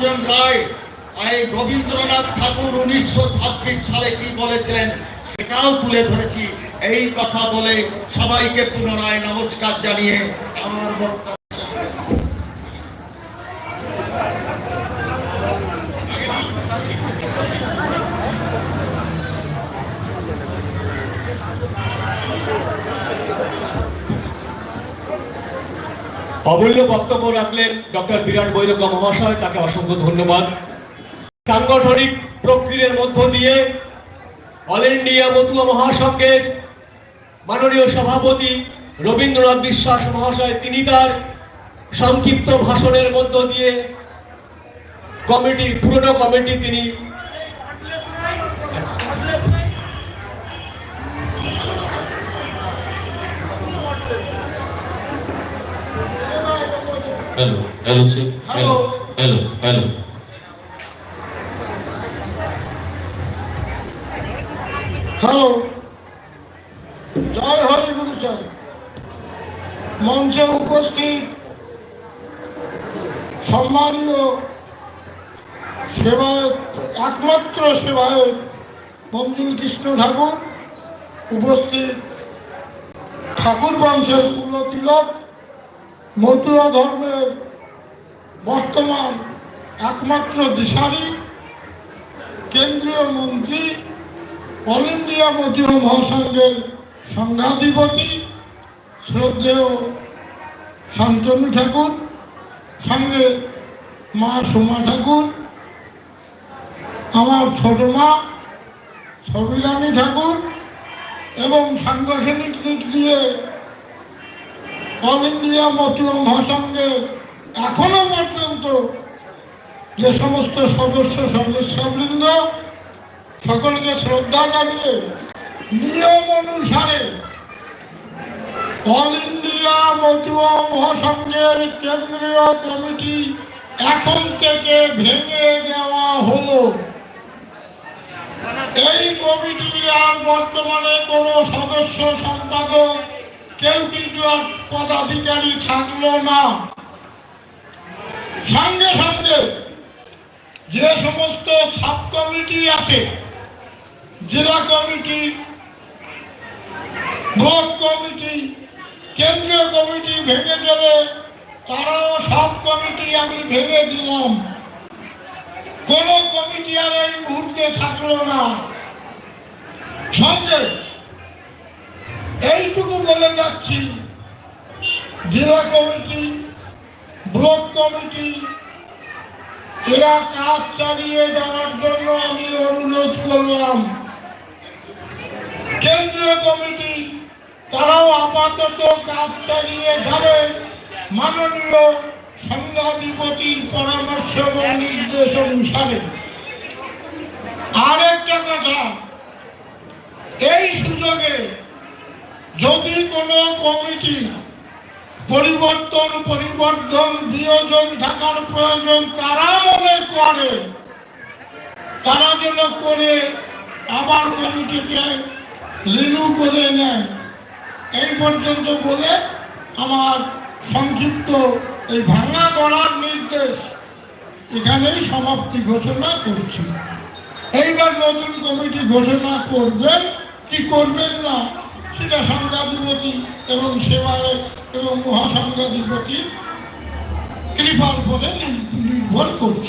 রায় রবীন্দ্রনাথ ঠাকুর উনিশশো ছাব্বিশ সালে কি বলেছিলেন? সেটাও তুলে ধরেছি। এই কথা বলে সবাইকে পুনরায় নমস্কার জানিয়ে আমার বক্তব্য অমূল্য বক্তব্য রাখলেন ডক্টর বিরাট বৈরজ্ঞ মহাশয়, তাকে অসংখ্য ধন্যবাদ। সাংগঠনিক প্রক্রিয়ার মধ্য দিয়ে অল ইন্ডিয়া মতুয়া মহাসংঘের মাননীয় সভাপতি রবীন্দ্রনাথ বিশ্বাস মহাশয়, তিনি তার সংক্ষিপ্ত ভাষণের মধ্য দিয়ে কমিটি, পুরনো কমিটি তিনি Hello, hello, sir. Hello, hello, hello. Hello জয় হরি গুরু জয় মঞ্চে উপস্থিত সম্মানীয় সেবায়ক একমাত্র সেবায়ক মঞ্জুল কৃষ্ণ ঠাকুর উপস্থিত ঠাকুর বংশের কুলতিলক মতুয়া ধর্মের বর্তমান একমাত্র দিশারি, কেন্দ্রীয় মন্ত্রী অল ইন্ডিয়া মতীয় মহাসংঘের সংঘাধিপতি শ্রদ্ধেয় শান্তনু ঠাকুর, সঙ্গে মা সোমা ঠাকুর, আমার ছোট মা ছবিলানী ঠাকুর এবং সাংগঠনিক দিক দিয়ে অল ইন্ডিয়া মতীয় মহাসংঘের এখনও পর্যন্ত যে সমস্ত সদস্য সদস্যবৃন্দ সকলকে শ্রদ্ধা জানিয়ে নিয়ম অনুসারে অল ইন্ডিয়া মতুয়া মহাসংঘের কেন্দ্রীয় কমিটি এখন থেকে ভেঙে দেওয়া হলো। এই কমিটির আর বর্তমানে কোনো সদস্য, সম্পাদক কেউ কিন্তু আর পদাধিকারী থাকল না। সঙ্গে সঙ্গে যে সমস্ত সাব কমিটি আছে, জেলা কমিটি, ব্লক কমিটি, কেন্দ্রীয় কমিটি ভেঙে গেলে তারাও সব কমিটি আমি ভেঙে দিলাম। কোন কমিটি আর এই মুহূর্তে থাকল না। সঙ্গে এইটুকু বলে যাচ্ছি, জেলা কমিটি, ব্লক কমিটি, এরা কাজ চালিয়ে যাওয়ার জন্য আমি অনুরোধ করলাম। কেন্দ্রীয় কমিটি, তারাও আপাতত কাজ চালিয়ে যাবে। মাননীয় সংঘাধিপতির পরামর্শ এবং নির্দেশ অনুসারে। আরেকটা কথা, এই সুযোগে যদি কোনো কমিটি পরিবর্তন পরিবর্তন বিয়োজন থাকার প্রয়োজন তারা মনে করে, তারা যেন করে আবার কমিটিকে রিনিউ করে নেয়। এই পর্যন্ত বলে আমার সংক্ষিপ্ত এই ভাঙা গড়ার নির্দেশ এখানেই সমাপ্তি ঘোষণা করছি। এইবার নতুন কমিটি ঘোষণা করবেন, কি করবেন না সেটা সংজ্ঞাধিপতি এবং সেবায় এবং মহাসংজ্ঞাধিপতির কৃপার উপরে নির্ভর করছে।